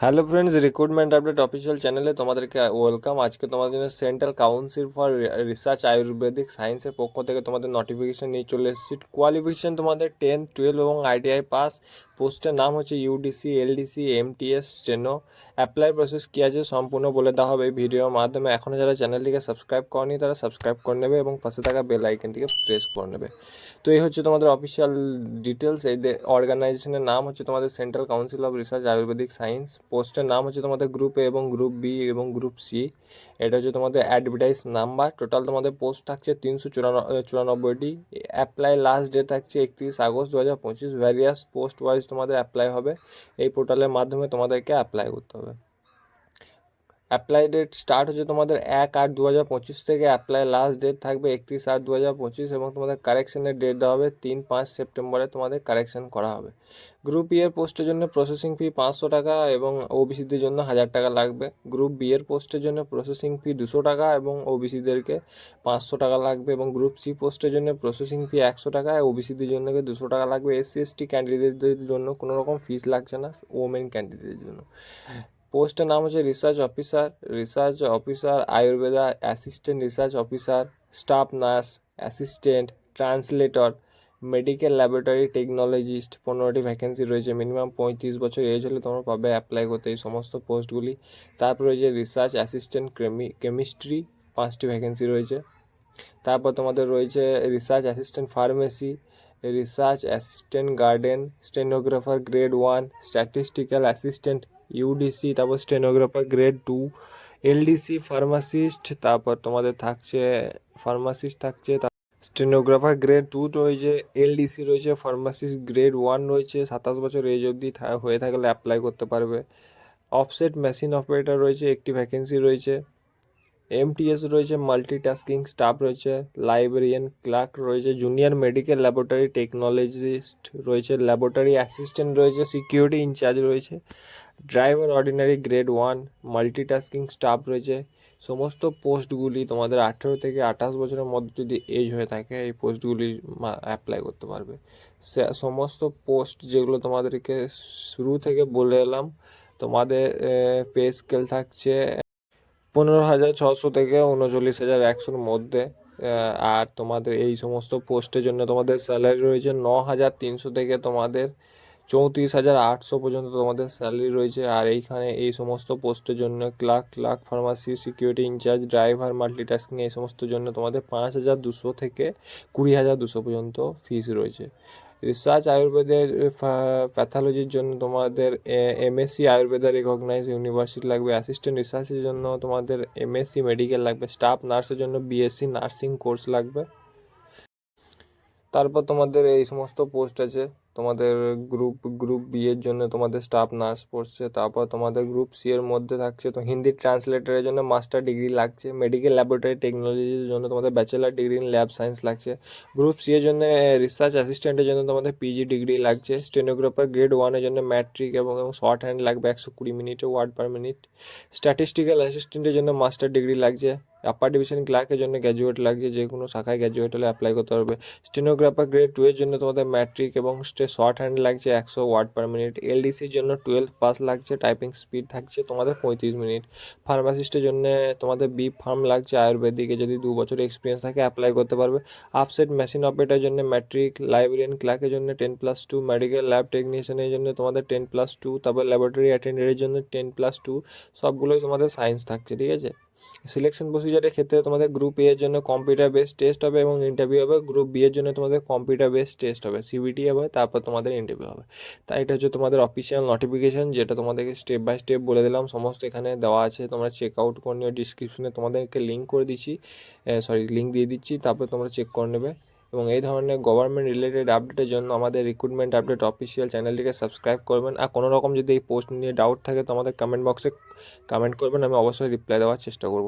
Hello friends recruitment update official চ্যানেলে তোমাদেরকে welcome আজকে তোমাদের জন্য central council for research Ayurvedic সায়েন্সের পক্ষ থেকে তোমাদের নোটিফিকেশন নিয়ে চলে এসেছি। কোয়ালিফিকেশন তোমাদের টেন টুয়েলভ এবং আইটিআই পাস পোস্টের নাম হচ্ছে UDC LDC MTS steno apply process কী আছে সম্পূর্ণ বলে দেওয়া হবে ভিডিওর মাধ্যমে। এখনও যারা চ্যানেলটিকে সাবস্ক্রাইব করেনি, তারা সাবস্ক্রাইব করে নেবে এবং পাশে থাকা বেল আইকনটিকে প্রেস করে নেবে। তো এই হচ্ছে তোমাদের অফিসিয়াল ডিটেলস এই অর্গানাইজেশনের নাম হচ্ছে তোমাদের central council of research Ayurvedic science পোস্টের নাম হচ্ছে তোমাদের গ্রুপ এ এবং গ্রুপ বি এবং গ্রুপ সি এটা হচ্ছে তোমাদের অ্যাডভার্টাইজ নাম্বার টোটাল তোমাদের পোস্ট থাকছে তিনশো চুরানব্বইটি। অ্যাপ্লাই লাস্ট ডে থাকছে একত্রিশ আগস্ট দু হাজার পঁচিশ। ভ্যারিয়াস পোস্ট ওয়াইজ তোমাদের অ্যাপ্লাই হবে। এই পোর্টালের মাধ্যমে তোমাদেরকে অ্যাপ্লাই করতে হবে। অ্যাপ্লাই ডেট স্টার্ট হচ্ছে তোমাদের এক আট দু হাজার পঁচিশ থেকে অ্যাপ্লাই লাস্ট ডেট থাকবে একত্রিশ আট দু হাজার পঁচিশ এবং তোমাদের কারেকশনের ডেট দেওয়া হবে তিন পাঁচ সেপ্টেম্বরে তোমাদের কারেকশন করা হবে। গ্রুপ ইয়ের পোস্টের জন্য প্রসেসিং ফি পাঁচশো টাকা এবং ওবিসিদের জন্য হাজার টাকা লাগবে। গ্রুপ বি এর পোস্টের জন্য প্রসেসিং ফি দুশো টাকা এবং ওবিসিদেরকে পাঁচশো টাকা লাগবে এবং গ্রুপ সি পোস্টের জন্য প্রসেসিং ফি একশো টাকা ওবিসিদের জন্য দুশো টাকা লাগবে। এসসি এসটি ক্যান্ডিডেটদের জন্য কোনো রকম ফিস লাগছে না ওমেন ক্যান্ডিডেটের জন্য। পোস্টের নাম হচ্ছে research officer research officer Ayurveda assistant research officer staff nurse assistant translator medical laboratory technologist পনেরোটি ভ্যাকেন্সি রয়েছে। মিনিমাম পঁয়ত্রিশ বছর এজ হলে তোমরা পাবে অ্যাপ্লাই করতে এই সমস্ত পোস্টগুলি। তারপর রয়েছে রিসার্চ অ্যাসিস্ট্যান্ট কেমিস্ট্রি পাঁচটি ভ্যাকেন্সি রয়েছে। তারপর তোমাদের রয়েছে research assistant pharmacy research assistant garden stenographer grade one statistical assistant UDC তারপর stenographer grade two LDC pharmacist তারপর তোমাদের থাকছে ফার্মাসিস্ট থাকছে স্টেনোগ্রাফার গ্রেড টু রয়েছে এলডিসি রয়েছে ফার্মাসিস্ট গ্রেড ওয়ান রয়েছে, সাতাশ বছর এজ অবধি হয়ে থাকলে অ্যাপ্লাই করতে পারবে। অফসেট মেশিন অপারেটর রয়েছে, একটি ভ্যাকেন্সি রয়েছে। এমটিএস রয়েছে মাল্টিটাস্কিং স্টাফ রয়েছে লাইব্রেরিয়ান ক্লার্ক রয়েছে জুনিয়র মেডিকেল ল্যাবরেটরি টেকনোলজিস্ট রয়েছে ল্যাবরেটরি অ্যাসিস্ট্যান্ট রয়েছে সিকিউরিটি ইনচার্জ রয়েছে driver ordinary grade one multitasking staff রয়েছে। সমস্ত পোস্টগুলি তোমাদের আঠেরো থেকে আঠাশ বছরের মধ্যে যদি এজ হয়ে থাকে, এই পোস্টগুলি অ্যাপ্লাই করতে পারবে। সমস্ত পোস্ট যেগুলো তোমাদেরকে শুরু থেকে বলে এলাম, তোমাদের পে স্কেল থাকছে পনেরো হাজার ছশো থেকে উনচল্লিশ হাজার একশোর মধ্যে আর তোমাদের এই সমস্ত পোস্টের জন্য তোমাদের স্যালারি রয়েছে ন হাজার তিনশো থেকে তোমাদের চৌত্রিশ হাজার আটশো পর্যন্ত তোমাদের স্যালারি রয়েছে। আর এইখানে এই সমস্ত পোস্টের জন্য clerk clerk pharmacy, security incharge, driver, multitasking, এই সমস্ত জন্য তোমাদের পাঁচ হাজার দুশো থেকে কুড়ি হাজার দুশো পর্যন্ত ফিস রয়েছে। রিসার্চ আয়ুর্বেদের প্যাথোলজির জন্য তোমাদের এমএসসি আয়ুর্বেদা রেকগনাইজ ইউনিভার্সিটি লাগবে অ্যাসিস্ট্যান্ট রিসার্চের জন্য তোমাদের এমএসসি মেডিকেল লাগবে স্টাফ নার্সের জন্য বিএসসি নার্সিং কোর্স লাগবে। তারপর তোমাদের এই সমস্ত পোস্ট আছে। তোমাদের গ্রুপ গ্রুপ বি এর জন্য তোমাদের স্টাফ নার্স পড়ছে, তারপর তোমাদের গ্রুপ সি এর মধ্যে থাকছে তো হিন্দি ট্রান্সলেটারের জন্য মাস্টার ডিগ্রি লাগছে মেডিকেল ল্যাবরেটরি টেকনোলজির জন্য তোমাদের bachelor degree in lab science লাগছে গ্রুপ সি এর জন্য রিসার্চ অ্যাসিস্ট্যান্টের জন্য তোমাদের পিজি ডিগ্রি লাগছে স্টেনোগ্রাফার গ্রেড ওয়ানের জন্য ম্যাট্রিক এবং শর্ট হ্যান্ড লাগবে একশো কুড়ি মিনিটে ওয়ার্ড পার মিনিট স্ট্যাটিস্টিক্যাল অ্যাসিস্ট্যান্টের জন্য মাস্টার ডিগ্রি লাগছে আপার ডিভিশন ক্লার্কের জন্য গ্র্যাজুয়েট লাগছে যে কোনো শাখায় গ্র্যাজুয়েট হলে অ্যাপ্লাই করতে পারবে স্টেনোগ্রাফার গ্রেড টু এর জন্য তোমাদের ম্যাট্রিক এবং শর্ট হ্যান্ড লাগছে একশো ওয়ার্ড পার মিনিট এলডিসির জন্য টুয়েলভ পাস লাগছে টাইপিং স্পিড থাকছে তোমাদের পঁয়ত্রিশ মিনিট ফার্মাসিস্টের জন্য তোমাদের বি ফার্ম লাগছে আয়ুর্বেদিকে, যদি দু বছর এক্সপিরিয়েন্স থাকে অ্যাপ্লাই করতে পারবে। আপসেট মেশিন অপারেটার জন্য ম্যাট্রিক লাইব্রেরিয়ান ক্লার্কের জন্য ten plus two medical lab টেকনিশিয়ানের জন্য তোমাদের টেন প্লাস টু তারপর ল্যাবরেটরি অ্যাটেন্ডারের জন্য টেন প্লাস টু সবগুলোই তোমাদের সায়েন্স থাকছে, ঠিক আছে? সিলেকশন প্রসিজারের ক্ষেত্রে তোমাদের গ্রুপ এ এর জন্য কম্পিউটার বেস টেস্ট হবে এবং ইন্টারভিউ হবে। গ্রুপ বি এর জন্য তোমাদের কম্পিউটার বেস টেস্ট হবে। সিবিটি হবে, তারপর তোমাদের ইন্টারভিউ হবে। তাই এটা হচ্ছে তোমাদের অফিসিয়াল নোটিফিকেশন যেটা তোমাদেরকে স্টেপ বাই স্টেপ বলে দিলাম। সমস্ত এখানে দেওয়া আছে, তোমরা চেক আউট করে নিও। ডিসক্রিপশনে তোমাদেরকে লিঙ্ক করে দিচ্ছি। সরি লিঙ্ক দিয়ে দিচ্ছি। তারপর তোমরা চেক করে নেবে। এবং এই ধরনের গভর্নমেন্ট রিলেটেড আপডেটের জন্য আমাদের রিক্রুটমেন্ট আপডেট অফিসিয়াল চ্যানেলটিকে সাবস্ক্রাইব করবেন। আর কোনো রকম যদি এই পোস্ট নিয়ে ডাউট থাকে, তো আমাদের কমেন্ট বক্সে কমেন্ট করবেন, আমি অবশ্যই রিপ্লাই দেওয়ার চেষ্টা করব।